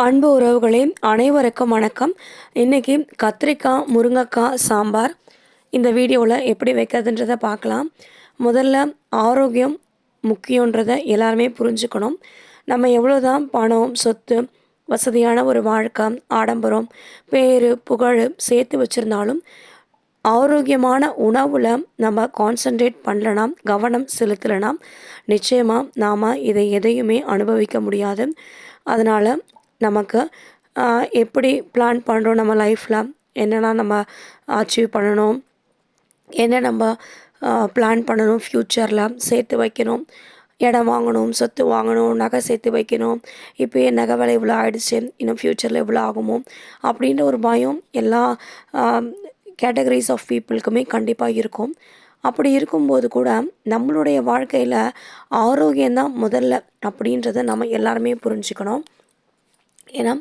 அன்பு உறவுகளே அனைவருக்கும் வணக்கம். இன்றைக்கி கத்திரிக்காய் முருங்கைக்காய் சாம்பார் இந்த வீடியோவில் எப்படி வைக்கிறதுன்றதை பார்க்கலாம். முதல்ல ஆரோக்கியம் முக்கியன்றதை எல்லாருமே புரிஞ்சுக்கணும். நம்ம எவ்வளோ தான் பணம் சொத்து வசதியான ஒரு வாழ்க்கை ஆடம்பரம் பேர் புகழ் சேர்த்து வச்சுருந்தாலும் ஆரோக்கியமான உணவில் நம்ம கான்சன்ட்ரேட் பண்ணலனா கவனம் செலுத்தலைனா நிச்சயமாக நாம் இதை எதையுமே அனுபவிக்க முடியாது. அதனால் நமக்கு எப்படி பிளான் பண்ணுறோம் நம்ம லைஃப்பில் என்னெல்லாம் நம்ம அச்சீவ் பண்ணணும்? என்ன நம்ம பிளான் பண்ணணும் ஃப்யூச்சரில் சேர்த்து வைக்கணும். இடம் வாங்கணும் சொத்து வாங்கணும் நகை சேர்த்து வைக்கணும். இப்போயே நகை விலை இவ்வளோ ஆகிடுச்சு இன்னும் ஃப்யூச்சரில் இவ்வளோ ஆகுமோ? அப்படின்ற ஒரு பயம் எல்லா கேட்டகரிஸ் ஆஃப் பீப்புளுக்குமே கண்டிப்பாக இருக்கும். அப்படி இருக்கும்போது கூட நம்மளுடைய வாழ்க்கையில் ஆரோக்கியம்தான் முதல்ல அப்படின்றத நம்ம எல்லாருமே புரிஞ்சுக்கணும். ஏன்னா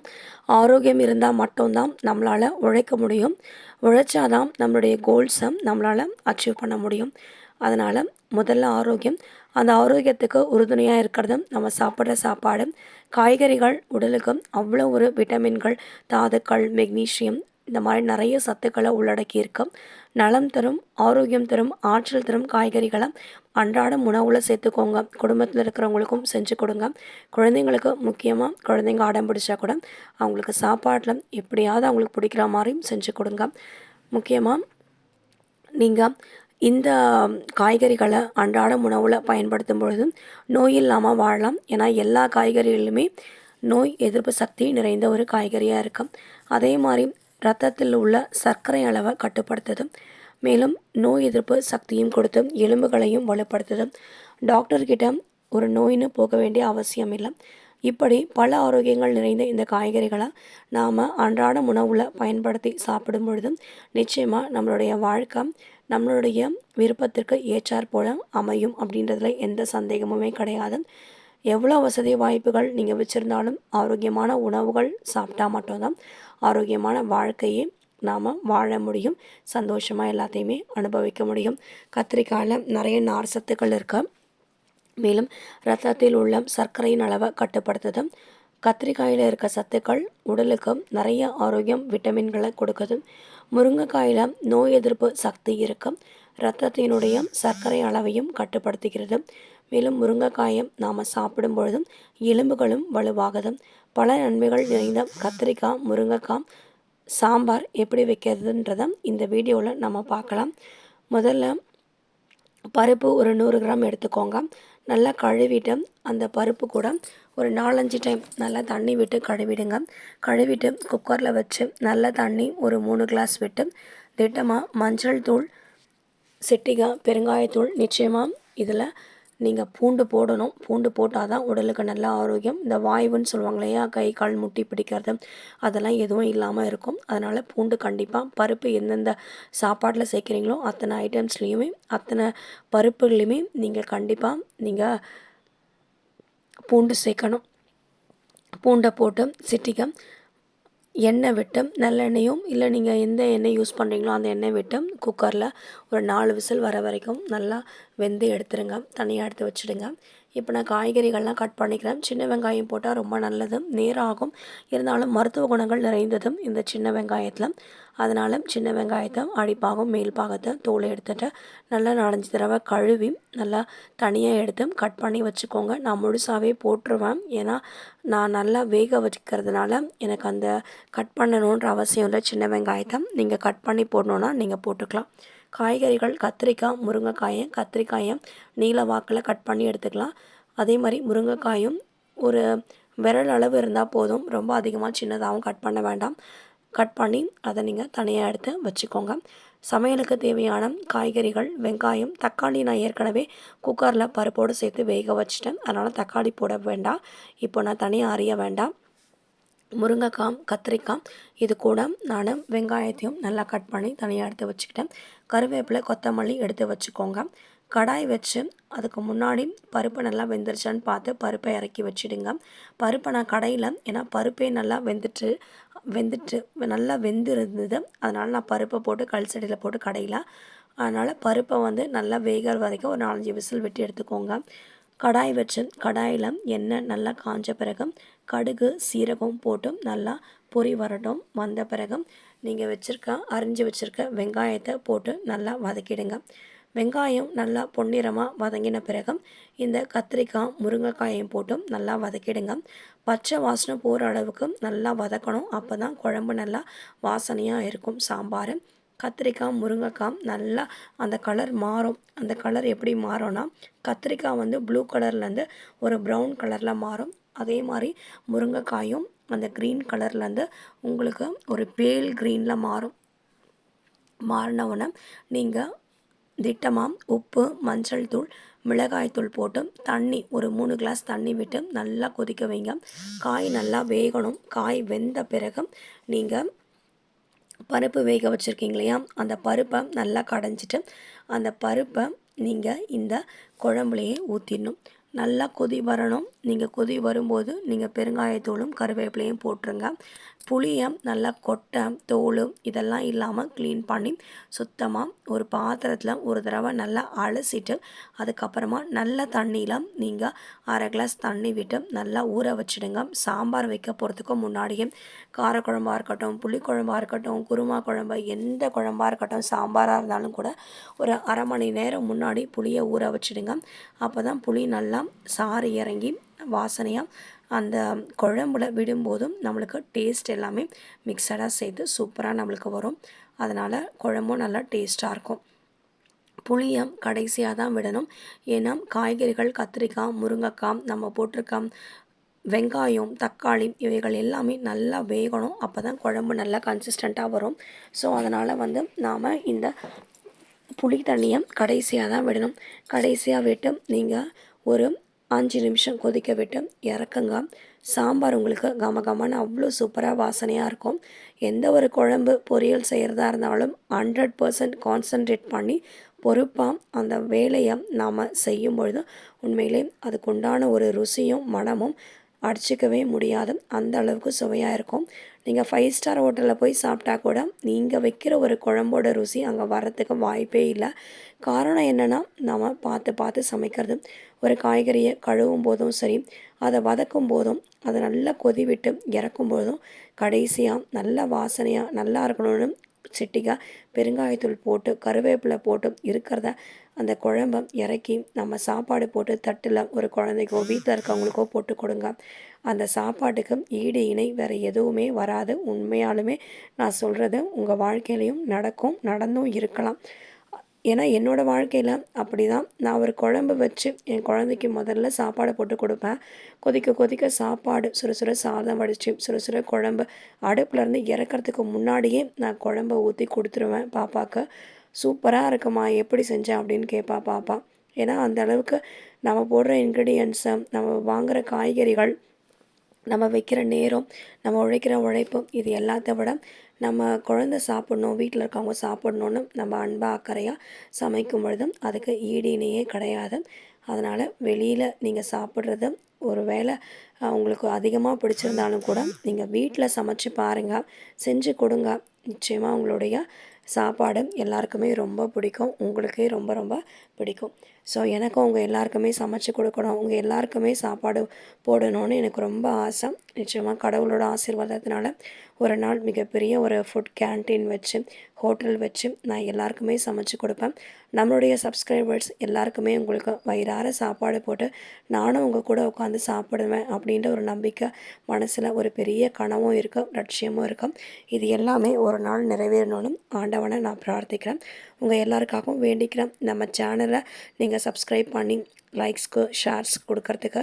ஆரோக்கியம் இருந்தால் மட்டும்தான் நம்மளால் உழைக்க முடியும். உழைச்சாதான் நம்மளுடைய கோல்ஸை நம்மளால் அச்சீவ் பண்ண முடியும். அதனால் முதல்ல ஆரோக்கியம். அந்த ஆரோக்கியத்துக்கு உறுதுணையாக இருக்கிறதும் நம்ம சாப்பிட்ற சாப்பாடு. காய்கறிகள் உடலுக்கு அவ்வளோ ஒரு விட்டமின்கள் தாதுக்கள் மெக்னீஷியம் இந்த மாதிரி நிறைய சத்துக்களை உள்ளடக்கி இருக்கும் நலம் தரும் ஆரோக்கியம் தரும் ஆற்றல் தரும் காய்கறிகளை அன்றாடம் உணவில் சேர்த்துக்கோங்க. குடும்பத்தில் இருக்கிறவங்களுக்கும் செஞ்சு கொடுங்க. குழந்தைங்களுக்கு முக்கியமாக குழந்தைங்க அடம் பிடிச்சா கூட அவங்களுக்கு சாப்பாட்டில் எப்படியாவது அவங்களுக்கு பிடிக்கிற மாதிரியும் செஞ்சு கொடுங்க. முக்கியமாக நீங்கள் இந்த காய்கறிகளை அன்றாட உணவில் பயன்படுத்தும் பொழுது நோய் இல்லாமல் வாழலாம். ஏன்னா எல்லா காய்கறிகளிலுமே நோய் எதிர்ப்பு சக்தி நிறைந்த ஒரு காய்கறியாக இருக்கும். அதே மாதிரி ரத்தத்தில் உள்ள சர்க்கரை அளவை கட்டுப்படுத்துது மேலும் நோய் எதிர்ப்பு சக்தியும் கொடுத்து எலும்புகளையும் வலுப்படுத்துது டாக்டர்கிட்ட ஒரு நோயின்னு போக வேண்டிய அவசியம் இல்லை. இப்படி பல ஆரோக்கியங்கள் நிறைந்த இந்த காய்கறிகளை நாம் அன்றாட உணவில் பயன்படுத்தி சாப்பிடும் பொழுது நிச்சயமாக நம்மளுடைய வாழ்க்கை நம்மளுடைய விருப்பத்திற்கு ஏற்றாற்போல அமையும் அப்படின்றதுல எந்த சந்தேகமுமே கிடையாது. எவ்வளோ வசதி வாய்ப்புகள் நீங்கள் வச்சுருந்தாலும் ஆரோக்கியமான உணவுகள் சாப்பிட்டா மட்டும்தான் ஆரோக்கியமான வாழ்க்கையை நாம் வாழ முடியும். சந்தோஷமாக எல்லாத்தையுமே அனுபவிக்க முடியும். கத்திரிக்காயில் நிறைய நார் சத்துக்கள் இருக்கு. மேலும் ரத்தத்தில் உள்ள சர்க்கரையின் அளவை கட்டுப்படுத்துது. கத்திரிக்காயில் இருக்க சத்துக்கள் உடலுக்கு நிறைய ஆரோக்கியம் விட்டமின்களை கொடுக்குது. முருங்கைக்காயில் நோய் எதிர்ப்பு சக்தி இருக்கும் இரத்தத்தினுடைய சர்க்கரை அளவையும் கட்டுப்படுத்துகிறது மேலும் முருங்கைக்காயம் நாம் சாப்பிடும் பொழுதும் எலும்புகளும் வலுவாகுது பல நன்மைகள் நிறைந்த கத்திரிக்காய் முருங்கைக்காய் சாம்பார் எப்படி வைக்கிறதுன்றதை இந்த வீடியோவில் நம்ம பார்க்கலாம். முதல்ல பருப்பு ஒரு நூறு கிராம் எடுத்துக்கோங்க. நல்லா கழுவிட்டு அந்த பருப்பு கூட ஒரு நாலஞ்சு டைம் நல்லா தண்ணி விட்டு கழுவிடுங்க. கழுவிட்டு குக்கரில் வச்சு நல்ல தண்ணி ஒரு மூணு கிளாஸ் விட்டு திட்டமாக மஞ்சள் தூள் சிட்டிகா பெருங்காயத்தூள் நிச்சயமாக இதில் நீங்கள் பூண்டு போடணும். பூண்டு போட்டால் தான் உடலுக்கு நல்ல ஆரோக்கியம். இந்த வாய்வுன்னு சொல்லுவாங்க இல்லையா? கை கால் முட்டி பிடிக்கிறது. அதெல்லாம் எதுவும் இல்லாமல் இருக்கும். அதனால் பூண்டு கண்டிப்பாக பருப்பு எந்தெந்த சாப்பாட்டில் சேர்க்குறீங்களோ அத்தனை ஐட்டம்ஸ்லேயுமே அத்தனை பருப்புகளையுமே நீங்கள் கண்டிப்பாக நீங்கள் பூண்டு சேர்க்கணும். பூண்டை போட்டு சிட்டிக்க எண்ணெய் விட்டு நல்லெண்ணெயும் இல்லை நீங்கள் எந்த எண்ணெய் யூஸ் பண்ணுறீங்களோ அந்த எண்ணெய் விட்டு குக்கரில் ஒரு நாலு விசில் வர வரைக்கும் நல்லா வெந்து எடுத்துருங்க. தனியாக எடுத்து வச்சுடுங்க. இப்போ நான் காய்கறிகள்லாம் கட் பண்ணிக்கிறேன். சின்ன வெங்காயம் போட்டால் ரொம்ப நல்லது நேராகும். இருந்தாலும் மருத்துவ குணங்கள் நிறைந்ததும் இந்த சின்ன வெங்காயத்தில். அதனால் சின்ன வெங்காயத்தை அடிப்பாகம் மேல் பாகத்தை தோலை எடுத்துகிட்டு நல்லா நாலஞ்சு தடவை கழுவி நல்லா தனியாக எடுத்து கட் பண்ணி வச்சுக்கோங்க. நான் முழுசாகவே போட்டுருவேன். ஏன்னா நான் நல்லா வேக வச்சுக்கிறதுனால எனக்கு அந்த கட் பண்ணணுன்ற அவசியம் இல்லை. சின்ன வெங்காயத்தை நீங்கள் கட் பண்ணி போடணுன்னா நீங்கள் போட்டுக்கலாம். காய்கறிகள் கத்திரிக்காய் முருங்கைக்காயை கத்திரிக்காயை நீல வாக்கில் கட் பண்ணி எடுத்துக்கலாம். அதே மாதிரி முருங்கைக்காயும் ஒரு விரல் அளவு இருந்தால் போதும். ரொம்ப அதிகமாக சின்னதாகவும் கட் பண்ண வேண்டாம். கட் பண்ணி அதை நீங்கள் தனியாக எடுத்து வச்சுக்கோங்க. சமையலுக்கு தேவையான காய்கறிகள் வெங்காயம் தக்காளி நான் ஏற்கனவே குக்கரில் பருப்போடு சேர்த்து வேக வச்சிட்டேன். அதனால் தக்காளி போட வேண்டாம். இப்போ நான் தனியாக அறிய வேண்டாம். முருங்கைக்காய் கத்திரிக்காய் இது கூட நான் வெங்காயத்தையும் நல்லா கட் பண்ணி தனியாக எடுத்து வச்சுக்கிட்டேன். கருவேப்பிலை கொத்தமல்லி எடுத்து வச்சுக்கோங்க. கடாய் வச்சு அதுக்கு முன்னாடி பருப்பு நல்லா வெந்துருச்சான்னு பார்த்து பருப்பை இறக்கி வச்சிடுங்க. பருப்பை நான் கடையில் ஏன்னா பருப்பே நல்லா வெந்துட்டு வெந்துட்டு நல்லா வெந்து இருந்தது அதனால் நான் பருப்பை போட்டு கல் செடியில் போட்டு கடையில். அதனால் பருப்பை வந்து நல்லா வேகிற வரைக்கும் ஒரு நாலஞ்சு விசில் விட்டு எடுத்துக்கோங்க. கடாய் வச்சு கடாயில் எண்ணெய் நல்லா காஞ்ச பிறகு கடுகு சீரகம் போட்டும் நல்லா பொரி வரட்டும் வந்த பிறகு நீங்கள் வச்சுருக்க அரிஞ்சு வச்சுருக்க வெங்காயத்தை போட்டு நல்லா வதக்கிடுங்க. வெங்காயம் நல்லா பொன்னிறமாக வதங்கின பிறகு இந்த கத்திரிக்காய் முருங்கைக்காயையும் போட்டும் நல்லா வதக்கிடுங்க. பச்சை வாசனை போகிற அளவுக்கு நல்லா வதக்கணும். அப்போ தான் குழம்பு நல்லா வாசனையாக இருக்கும் சாம்பார். கத்திரிக்காய் முருங்கைக்காய் நல்லா அந்த கலர் மாறும். அந்த கலர் எப்படி மாறும்னா கத்திரிக்காய் வந்து ப்ளூ கலர்லேருந்து ஒரு ப்ரௌன் கலரில் மாறும். அதே மாதிரி முருங்கைக்காயும் அந்த க்ரீன் கலர்லேருந்து உங்களுக்கு ஒரு பேல் க்ரீனில் மாறும். மாறினவுடனே நீங்கள் திட்டமாக உப்பு மஞ்சள் தூள் மிளகாய் தூள் போட்டு தண்ணி ஒரு மூணு கிளாஸ் தண்ணி விட்டு நல்லா கொதிக்க வைங்க. காய் நல்லா வேகணும். காய் வெந்த பிறகு நீங்கள் பருப்பு வேக வச்சுருக்கீங்க இல்லையா? அந்த பருப்பை நல்லா கடைஞ்சிட்டு அந்த பருப்பை நீங்கள் இந்த குழம்புலையே ஊற்றிடணும் நல்லா கொதி வரணும். நீங்கள் கொதி வரும்போது நீங்கள் பெருங்காயத்தூளும் கருவேப்பிலையும் போட்டுருங்க. புளியை நல்லா கொட்டை தோல் இதெல்லாம் இல்லாமல் க்ளீன் பண்ணி சுத்தமாக ஒரு பாத்திரத்தில் ஒரு தடவை நல்லா அலசிட்டு அதுக்கப்புறமா நல்ல தண்ணியில் நீங்கள் அரை கிளாஸ் தண்ணி விட்டு நல்லா ஊற வச்சுடுங்க. சாம்பார் வைக்க போகிறதுக்கு முன்னாடியே காரக்குழம்பாக இருக்கட்டும் புளிக்குழம்பாக இருக்கட்டும் குருமா குழம்பு எந்த குழம்பாக இருக்கட்டும் சாம்பாராக இருந்தாலும் கூட ஒரு அரை மணி நேரம் முன்னாடி புளியை ஊற வச்சுடுங்க. அப்போ தான் புளி நல்லா சாறு இறங்கி வாசனையாக அந்த குழம்புல விடும்போதும் நம்மளுக்கு டேஸ்ட் எல்லாமே மிக்சடாக சேர்த்து சூப்பராக நம்மளுக்கு வரும். அதனால் குழம்பும் நல்லா டேஸ்ட்டாக இருக்கும். புளியை கடைசியாக தான் விடணும். ஏன்னா காய்கறிகள் கத்திரிக்காய் முருங்கைக்காய் நம்ம போட்டிருக்கோம் வெங்காயம் தக்காளி இவைகள் எல்லாமே நல்லா வேகணும். அப்போ தான் குழம்பு நல்லா கன்சிஸ்டண்ட்டாக வரும். ஸோ அதனால் வந்து நாம் இந்த புளி தண்ணியை கடைசியாக தான் விடணும். கடைசியாக விட்டு நீங்கள் ஒரு அஞ்சு நிமிஷம் கொதிக்க விட்டு இறக்குங்க. சாம்பார் உங்களுக்கு கம கமன்னு அவ்வளோ சூப்பராக வாசனையாக இருக்கும். எந்த ஒரு குழம்பு பொரியல் செய்கிறதா இருந்தாலும் ஹண்ட்ரட் பர்சன்ட் கான்சன்ட்ரேட் பண்ணி பொறுப்பாக அந்த வேலையை நாம் செய்யும் பொழுது உண்மையிலே அதுக்குண்டான ஒரு ருசியும் மனமும் அடிச்சிக்கவே முடியாது. அந்த அளவுக்கு சுவையாக இருக்கும். நீங்கள் ஃபைவ் ஸ்டார் ஹோட்டலில் போய் சாப்பிட்டா கூட நீங்கள் வைக்கிற ஒரு குழம்போட ருசி அங்கே வரத்துக்கு வாய்ப்பே இல்லை. காரணம் என்னென்னா நம்ம பார்த்து பார்த்து சமைக்கிறது. ஒரு காய்கறியை கழுவும் போதும் சரி அதை வதக்கும் போதும் அதை நல்லா கொதி விட்டு இறக்கும் போதும் கடைசியாக நல்ல வாசனையாக நல்லா இருக்கணும்னு சிட்டிக்காக பெருங்காயத்தூள் போட்டு கருவேப்பிலை போட்டு இருக்கிறத அந்த குழம்ப இறக்கி நம்ம சாப்பாடு போட்டு தட்டில் ஒரு குழந்தைக்கோ வீட்டில் இருக்கவங்களுக்கோ போட்டு கொடுங்க. அந்த சாப்பாட்டுக்கு ஈடு இணை வேறு எதுவுமே வராது. உண்மையாலுமே நான் சொல்கிறது உங்கள் வாழ்க்கையிலையும் நடக்கும் நடந்தும் இருக்கலாம். ஏன்னா என்னோடய வாழ்க்கையில் அப்படி தான் நான் ஒரு குழம்பு வச்சு என் குழந்தைக்கு முதல்ல சாப்பாடு போட்டு கொடுப்பேன். கொதிக்க கொதிக்க சாப்பாடு சுறுசுறு சாதம் வடித்து சுறுசுறு குழம்பு அடுப்புலேருந்து இறக்கிறதுக்கு முன்னாடியே நான் குழம்ப ஊற்றி கொடுத்துருவேன் பாப்பாவுக்கு சூப்பராக இருக்குமா எப்படி செஞ்சேன் அப்படின்னு கேட்பா பாப்பா. ஏன்னா அந்த அளவுக்கு நம்ம போடுற இன்க்ரீடியன்ஸை நம்ம வாங்குகிற காய்கறிகள் நம்ம வைக்கிற நேரம் நம்ம உழைக்கிற உழைப்பு இது எல்லாத்த விட நம்ம குழந்த சாப்பிட்ணும் வீட்டில் இருக்கவங்க சாப்பிட்ணுன்னு நம்ம அன்பாக அக்கறையாக சமைக்கும் பொழுதும் அதுக்கு ஈடினையே கிடையாது. அதனால் வெளியில் நீங்கள் சாப்பிட்றது ஒரு வேளை உங்களுக்கு அதிகமாக பிடிச்சிருந்தாலும் கூட நீங்கள் வீட்டில் சமைச்சு பாருங்கள் செஞ்சு கொடுங்க. நிச்சயமாக உங்களுடைய சாப்பாடு எல்லாருக்குமே ரொம்ப பிடிக்கும். உங்களுக்கே ரொம்ப ரொம்ப பிடிக்கும். ஸோ எனக்கும் உங்கள் எல்லாருக்குமே சமைச்சு கொடுக்கணும். உங்கள் எல்லாருக்குமே சாப்பாடு போடணும்னு எனக்கு ரொம்ப ஆசை. நிச்சயமாக கடவுளோட ஆசீர்வாதத்தினால ஒரு நாள் மிகப்பெரிய ஒரு ஃபுட் கேன்டீன் வச்சு ஹோட்டல் வச்சு நான் எல்லாருக்குமே சமைச்சு கொடுப்பேன். நம்மளுடைய சப்ஸ்கிரைபர்ஸ் எல்லாருக்குமே உங்களுக்கு வயிறார சாப்பாடு போட்டு நானும் உங்கள் கூட உட்காந்து சாப்பிடுவேன் அப்படின்ற ஒரு நம்பிக்கை மனசில் ஒரு பெரிய கனவும் இருக்கும் லட்சியமும் இருக்கும் இது எல்லாமே ஒரு நாள் நிறைவேறணும்னு ஆண்டவனை நான் பிரார்த்திக்கிறேன். உங்கள் எல்லாருக்காகவும் வேண்டிக்கிறேன். நம்ம சேனலை நீங்கள் சப்ஸ்கிரைப் பண்ணி லைக்ஸ்க்கு ஷேர்ஸ் கொடுக்கறதுக்கு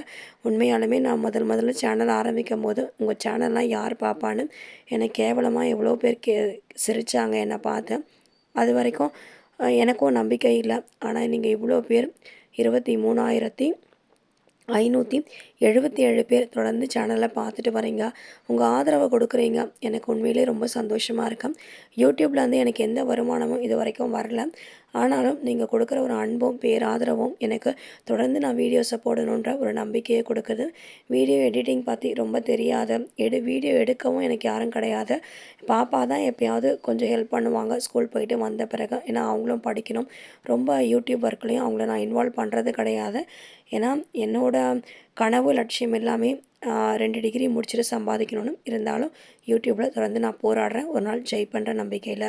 உண்மையாலுமே நான் முதல் முதல்ல சேனல் ஆரம்பிக்கும் போது உங்கள் சேனல்லாம் யார் பார்ப்பான்னு என்னை கேவலமாக எவ்வளோ பேர் கே சிரித்தாங்க என்னை பார்த்து. அது வரைக்கும் எனக்கும் நம்பிக்கை இல்லை. ஆனால் நீங்கள் இவ்வளோ பேர் இருபத்தி மூணாயிரத்தி ஐநூற்றி எழுபத்தி ஏழு பேர் தொடர்ந்து சேனலை பார்த்துட்டு வரீங்க உங்கள் ஆதரவை கொடுக்குறீங்க. எனக்கு உண்மையிலே ரொம்ப சந்தோஷமாக இருக்கேன் யூடியூப்லேருந்து எனக்கு எந்த வருமானமும் இது வரைக்கும் வரல. ஆனாலும் நீங்கள் கொடுக்குற ஒரு அன்பும் பேராதரவும் எனக்கு தொடர்ந்து நான் வீடியோஸை போடணுன்ற ஒரு நம்பிக்கையை கொடுக்குது. வீடியோ எடிட்டிங் பற்றி ரொம்ப தெரியாத. எடு வீடியோ எடுக்கவும் எனக்கு யாரும் கிடையாது. பாப்பா தான் எப்பயாவது கொஞ்சம் ஹெல்ப் பண்ணுவாங்க. ஸ்கூல் போயிட்டு வந்த பிறகு. ஏன்னா அவங்களும் படிக்கணும். ரொம்ப யூடியூப் ஒர்க்லேயும் அவங்கள நான் இன்வால்வ் பண்ணுறது கிடையாது. ஏன்னா என்னோட கனவு லட்சியம் எல்லாமே ரெண்டு டிகிரி முடிச்சுட்டு சம்பாதிக்கணும்னு இருந்தாலும் யூடியூப்பில் தொடர்ந்து நான் போராடுறேன். ஒரு நாள் ஜெயிப்பேன்ற நம்பிக்கையில்